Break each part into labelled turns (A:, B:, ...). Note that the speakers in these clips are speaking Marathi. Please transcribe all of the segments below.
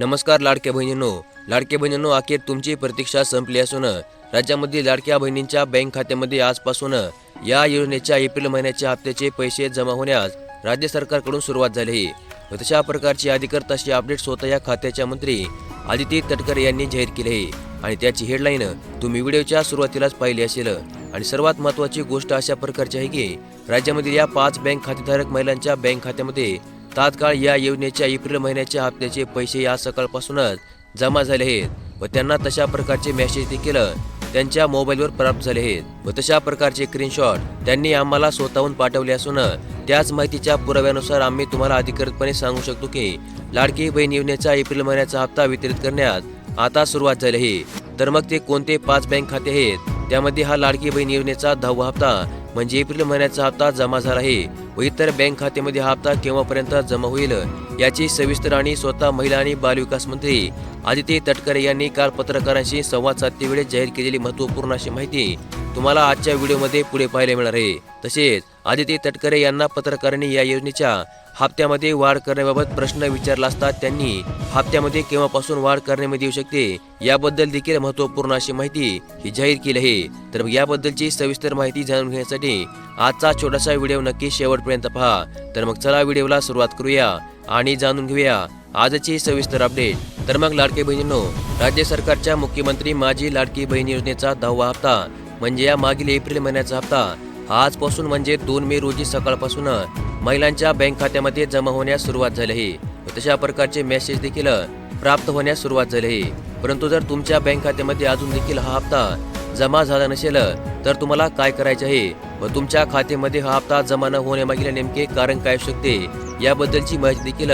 A: नमस्कार लाडक्या बहिणींनो. लाडक्या बहिणींनो अखेर तुमची प्रतीक्षा संपली असून राज्यामधील लाडक्या बहिणींच्या बँक खात्यामध्ये आजपासून या योजनेच्या एप्रिल महिन्याच्या हप्त्याचे पैसे जमा होण्यास राज्य सरकारकडून सुरुवात झाली आहे. तशा प्रकारची अधिकृत अशी अपडेट स्वतः या खात्याच्या मंत्री आदिती तटकरे यांनी जाहीर केली आहे. आणि त्याची हेडलाईन तुम्ही व्हिडिओच्या सुरुवातीलाच पाहिली असेल. आणि सर्वात महत्त्वाची गोष्ट अशा प्रकारची आहे की राज्यामधील या पाच बँक खातेधारक महिलांच्या बँक खात्यामध्ये तात्काळ या योजनेच्या एप्रिल महिन्याच्या हप्त्याचे पैसे या सकाळपासूनच जमा झाले आहेत व त्यांना तशा प्रकारचे मेसेज देखील त्यांच्या मोबाईलवर प्राप्त झाले आहेत. व तशा प्रकारचे स्क्रीनशॉट त्यांनी आम्हाला स्वतःहून पाठवले असून त्याच माहितीच्या पुराव्यानुसार आम्ही तुम्हाला अधिकृतपणे सांगू शकतो की लाडकी बहीण योजनेचा एप्रिल महिन्याचा हप्ता वितरित करण्यात आता सुरुवात झाली आहे. तर मग ते कोणते पाच बँक खाते आहेत? त्यामध्ये हा लाडकी बहीण योजनेचा दहावा हप्ता म्हणजे एप्रिल महिन्याचा हप्ता जमा झाला आहे व इतर बँक खात्यामध्ये हा हप्ता केव्हापर्यंत जमा होईल याची सविस्तर आणि स्वतः महिला आणि बालविकास मंत्री आदित्य तटकरे यांनी काल पत्रकारांशी संवाद साधतेवेळी जाहीर केलेली महत्त्वपूर्ण अशी माहिती तुम्हाला आजच्या व्हिडिओमध्ये पुढे पाहायला मिळणार आहे. तसेच आदित्य तटकरे यांना पत्रकारांनी या योजनेच्या हप्त्यामध्ये वाढ करण्याबाबत प्रश्न विचारला असता त्यांनी हप्त्यामध्ये केव्हापासून वाढ करण्यामध्ये येऊ शकते याबद्दल देखील महत्त्वपूर्ण अशी माहिती ही जाहीर केली आहे. तर मग याबद्दलची सविस्तर माहिती जाणून घेण्यासाठी आजचा छोटासा व्हिडिओ नक्की शेवटपर्यंत पहा. तर मग चला व्हिडिओला सुरुवात करूया आणि जाणून घेऊया आजची सविस्तर अपडेट. तर मग लाडके बहिणींनो राज्य सरकारच्या मुख्यमंत्री माझी लाडकी बहीण योजनेचा दहावा हप्ता म्हणजे या मागील एप्रिल महिन्याचा हप्ता आजपासून म्हणजे दोन मे रोजी सकाळपासून महिलांच्या बँक खात्यामध्ये जमा होण्यास सुरुवात झाली आहे तशा प्रकारचे मेसेज देखील प्राप्त होण्यास सुरुवात झाली आहे परंतु जर तुमच्या बँक खात्यामध्ये अजून देखील हा हप्ता जमा झाला नसेल तर तुम्हाला काय करायचे आहे व तुमच्या खात्यामध्ये हा हप्ता जमा न होण्यामागील नेमके कारण काय असू शकते? याबद्दलची माहिती देखील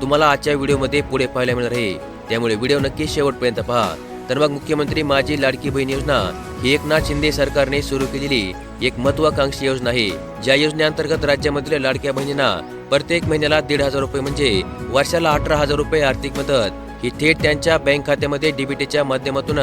A: तुम्हाला आजच्या व्हिडिओमध्ये पुढे पाहायला मिळणार आहे. त्यामुळे व्हिडिओ नक्की शेवटपर्यंत पहा. तर मग मुख्यमंत्री माझी लाडकी बहीण योजना ही एकनाथ शिंदे सरकारने सुरू केलेली एक महत्वाकांक्षी योजना आहे. ज्या योजनेअंतर्गत राज्यामधील लाडक्या बहिणींना प्रत्येक महिन्याला दीड हजार रुपये म्हणजे वर्षाला अठरा हजार रुपये आर्थिक मदत ही थेट त्यांच्या बँक खात्यामध्ये डीबीटीच्या माध्यमातून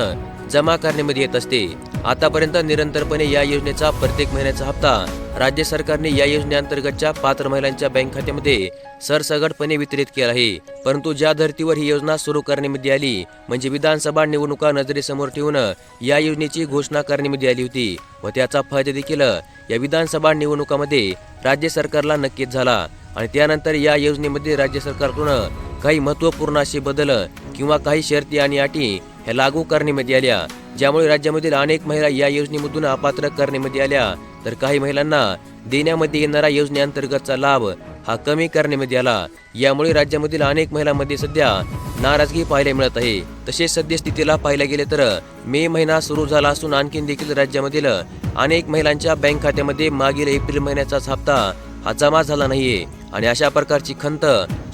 A: जमा करण्यामध्ये येत असते. आतापर्यंत निरंतरपणे या योजनेचा प्रत्येक महिन्याचा हप्ता राज्य सरकारने या योजनेअंतर्गतच्या पात्र महिलांच्या बँक खात्यामध्ये सरसगटपणे वितरित केला आहे. परंतु ज्या धर्तीवर ही योजना सुरू करण्यामध्ये आली म्हणजे विधानसभा निवडणुका नजरेसमोर ठेवून या योजनेची घोषणा करण्यामध्ये आली होती व त्याचा फायदा देखील या विधानसभा निवडणुकामध्ये राज्य सरकारला नक्कीच झाला आणि त्यानंतर या योजनेमध्ये राज्य सरकारकडून काही महत्त्वपूर्ण असे बदल किंवा काही शर्ती आणि अटी ह्या लागू करण्यामध्ये आल्या. ज्यामुळे राज्यामधील अनेक महिला या योजनेमधून अपात्र करण्यामध्ये आल्या. तर काही महिलांना देण्यामध्ये येणारा योजनेअंतर्गतचा लाभ हा कमी करण्यामध्ये आला. यामुळे राज्यामधील अनेक महिलांमध्ये सध्या नाराजगी पाहायला मिळत आहे. तसेच सद्यस्थितीला पाहायला गेले तर मे महिना सुरू झाला असून आणखीन देखील राज्यामधील अनेक महिलांच्या बँक खात्यामध्ये मागील एप्रिल महिन्याचाच हप्ता हा जमा झाला नाहीये. आणि अशा प्रकारची खंत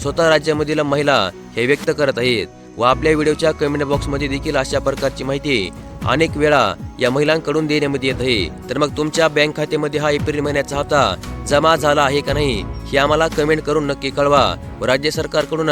A: स्वतः राज्यामधील महिला हे व्यक्त करत आहेत. व आपल्या व्हिडिओच्या कमेंट बॉक्समध्ये देखील अशा प्रकारची माहिती अनेक वेळा या महिलांकडून देण्यामध्ये येत आहे. तर मग तुमच्या बँक खात्यामध्ये हा एप्रिल महिन्याचा हप्ता जमा झाला आहे का नाही हे आम्हाला कमेंट करून नक्की कळवा व राज्य सरकारकडून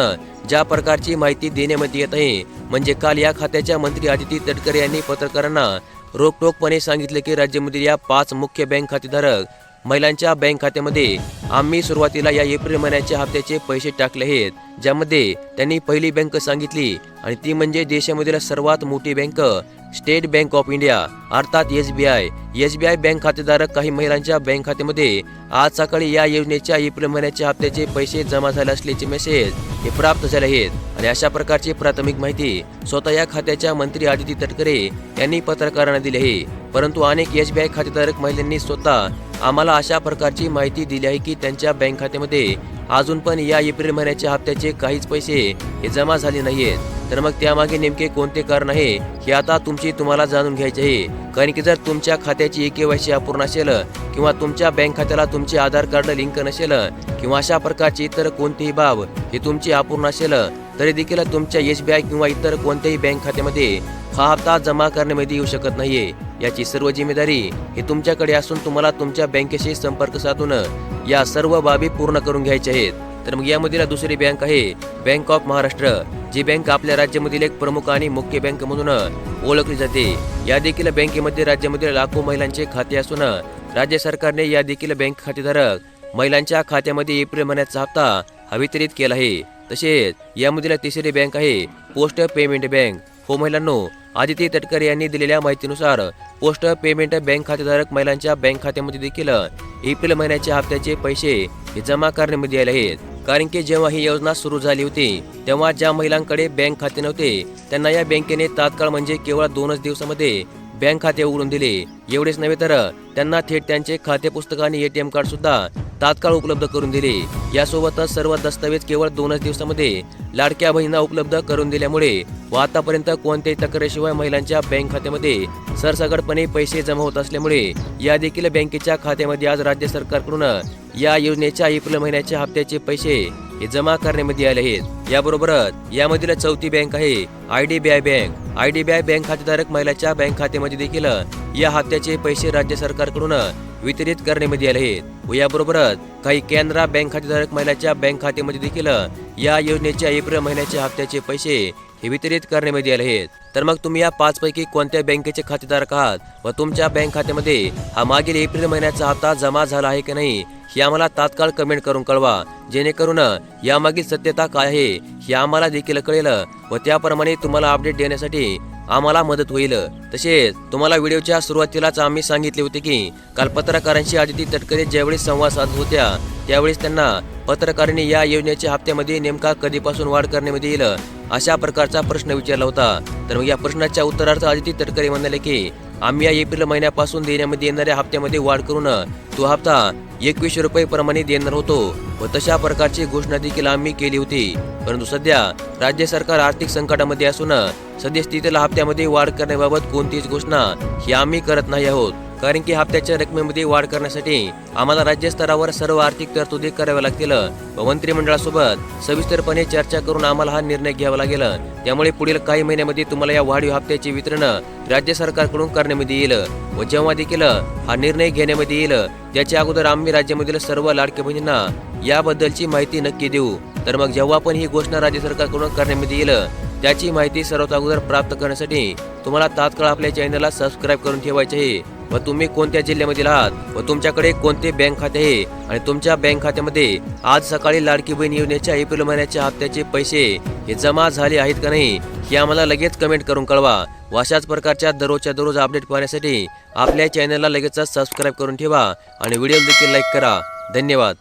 A: ज्या प्रकारची माहिती देण्यामध्ये येत आहे म्हणजे काल या खात्याच्या मंत्री आदिती तटकरे यांनी पत्रकारांना रोखटोकपणे सांगितले की राज्यामधील या पाच मुख्य बँक खातेधारक महिलांच्या बँक खात्यामध्ये आम्ही सुरुवातीला या एप्रिल महिन्याच्या हप्त्याचे पैसे टाकले आहेत ज्यामध्ये त्यांनी पहिली बँक सांगितली आणि ती म्हणजे देशामधील सर्वात मोठी bank State Bank of India अर्थात S B I. S B I bank खातेधारक काही महिलांच्या बँक खात्यामध्ये आज सकाळी या योजनेच्या एप्रिल महिन्याच्या हप्त्याचे पैसे जमा झाले असल्याचे मेसेज हे प्राप्त झाले आहेत. आणि अशा प्रकारची प्राथमिक माहिती स्वतः या खात्याच्या मंत्री आदिती तटकरे यांनी पत्रकारांना दिली आहे. परंतु अनेक एस बी आय खातेधारक महिलांनी स्वतः आम्हाला अशा प्रकारची माहिती दिली आहे की त्यांच्या बँक खात्यामध्ये अजून पण या एप्रिल महिन्याच्या हप्त्याचे काहीच पैसे हे जमा झाले नाहीयेत. तर मग त्यामागे नेमके कोणते कारण आहे हे आता तुमची तुम्हाला जाणून घ्यायचे आहे. कारण की जर तुमच्या खात्याची ए के अपूर्ण असेल किंवा तुमच्या बँक खात्याला तुमचे आधार कार्ड लिंक नसेल किंवा अशा प्रकारची इतर कोणतीही बाब ही तुमची अपूर्ण असेल तरी देखील तुमच्या एस बी आय किंवा इतर कोणत्याही बँक खात्यामध्ये हा हप्ता जमा करण्यामध्ये येऊ शकत नाहीये. याची सर्व जिम्मेदारी ही तुमच्याकडे असून तुम्हाला तुमच्या बँकेशी संपर्क साधून या सर्व बाबी पूर्ण करून घ्यायच्या आहेत. तर मग यामधील दुसरी बँक आहे बँक ऑफ महाराष्ट्र जी बँक आपल्या राज्यामधील एक प्रमुख आणि मुख्य बँक म्हणून ओळखली जाते. या देखील बँकेमध्ये राज्यामधील लाखो महिलांचे खाते असून राज्य सरकारने या देखील बँक खातेधारक महिलांच्या खात्यामध्ये एप्रिल महिन्याचा हप्ता हा वितरित केला आहे. तसेच यामधील तिसरी बँक आहे पोस्ट पेमेंट बँक. हो महिलांनो आदिती तटकरे यांनी दिलेल्या माहितीनुसार पोस्ट पेमेंट बँक खातेधारक महिलांच्या बँक खात्यामध्ये देखील एप्रिल महिन्याच्या हप्त्याचे पैसे हे जमा करण्यामध्ये आले आहेत. कारण की जेव्हा ही योजना सुरू झाली होती तेव्हा ज्या महिलांकडे बँक खाते नव्हते त्यांना या बँकेने तात्काळ म्हणजे केवळ दोनच दिवसामध्ये बँक खाते उघडून दिले. एवढेच नव्हे तर त्यांना थेट त्यांचे खाते पुस्तक आणि एटीएम कार्ड सुद्धा तात्काळ उपलब्ध करून दिले. यासोबतच सर्व दस्तावेज केवळ दोनच दिवसामध्ये लाडक्या बहिणींना उपलब्ध करून दिल्यामुळे व आतापर्यंत कोणत्याही तक्रारीशिवाय महिलांच्या बँक खात्यामध्ये सरसगटपणे पैसे जमा होत असल्यामुळे या देखील बँकेच्या खात्यामध्ये आज राज्य सरकारकडून या योजनेच्या एप्रिल महिन्याच्या हप्त्याचे पैसे हे जमा करण्यामध्ये आले आहेत. याबरोबरच यामधील चौथी बँक आहे I D B I bank. I D B I bank खातेधारक महिलाच्या बँक खात्यामध्ये देखील या हप्त्याचे पैसे राज्य सरकारकडून वितरित करण्यामध्ये आले आहेत. व याबरोबरच काही कॅनरा बँक खातेधारक महिलाच्या बँक खात्यामध्ये देखील या योजनेच्या एप्रिल महिन्याच्या हप्त्याचे पैसे हे वितरित करण्यामध्ये आले आहेत. तर मग तुम्ही या पाच पैकी कोणत्या बँकेचे खातेधारक आहात? व तुमच्या बँक खात्यामध्ये हा मागील एप्रिल महिन्याचा हप्ता जमा झाला आहे की नाही? हे आम्हाला तात्काळ कमेंट करून कळवा. जेणेकरून यामागील सत्यता काय आहे हे आम्हाला देखील कळेल व त्याप्रमाणे तुम्हाला अपडेट देण्यासाठी आम्हाला मदत होईल. तसेच तुम्हाला व्हिडिओच्या सुरुवातीलाच आम्ही सांगितले होते की काल पत्रकारांशी आदिती तटकरे ज्यावेळी संवाद साधत होत्या त्यावेळेस त्यांना पत्रकारांनी या योजनेच्या हप्त्यामध्ये नेमका कधीपासून वाढ करण्यामध्ये येईल अशा प्रकारचा प्रश्न विचारला होता. तर मग या प्रश्नाच्या उत्तरार्थ आदिती तटकरे म्हणाले की आम्ही या एप्रिल महिन्यापासून देण्यामध्ये येणाऱ्या हप्त्यामध्ये वाढ करून तो हप्ता एकवीसशे रुपये प्रमाणे देणार होतो व तशा प्रकारची घोषणा देखील आम्ही केली होती. परंतु सध्या राज्य सरकार आर्थिक संकटामध्ये असून सद्यस्थितीला हप्त्यामध्ये वाढ करण्याबाबत कोणतीच घोषणा ही आम्ही करत नाही आहोत. कारण की हप्त्याच्या रकमेमध्ये वाढ करण्यासाठी आम्हाला राज्यस्तरावर सर्व आर्थिक तरतुदी कराव्या लागतील. व मंत्रिमंडळासोबत सविस्तरपणे चर्चा करून आम्हाला हा निर्णय घ्यावा लागेल. त्यामुळे पुढील काही महिन्यामध्ये तुम्हाला या वाढीव हप्त्याचे वितरण राज्य सरकारकडून करण्यामध्ये येईल व जेव्हा देखील हा निर्णय घेण्यामध्ये येईल त्याच्या अगोदर आम्ही राज्यामधील सर्व लाडक्या बहिणींना याबद्दलची माहिती नक्की देऊ. तर मग जेव्हा पण ही घोषणा राज्य सरकारकडून करण्यामध्ये येईल त्याची माहिती सर्वात अगोदर प्राप्त करण्यासाठी तुम्हाला तात्काळ आपल्या चॅनलला सबस्क्राईब करून ठेवायचे आहे. व तुम्ही कोणत्या जिल्ह्यामधील आहात व तुमच्याकडे कोणते बँक खाते आहे? आणि तुमच्या बँक खात्यामध्ये आज सकाळी लाडकी बहीण योजनेच्या एप्रिल महिन्याच्या हप्त्याचे पैसे हे जमा झाले आहेत का नाही हे आम्हाला लगेच कमेंट करून कळवा व अशाच प्रकारच्या दररोजच्या दररोज अपडेट पाहण्यासाठी आपल्या चॅनलला लगेचच सबस्क्राईब करून ठेवा आणि व्हिडिओ देखील लाईक करा. धन्यवाद.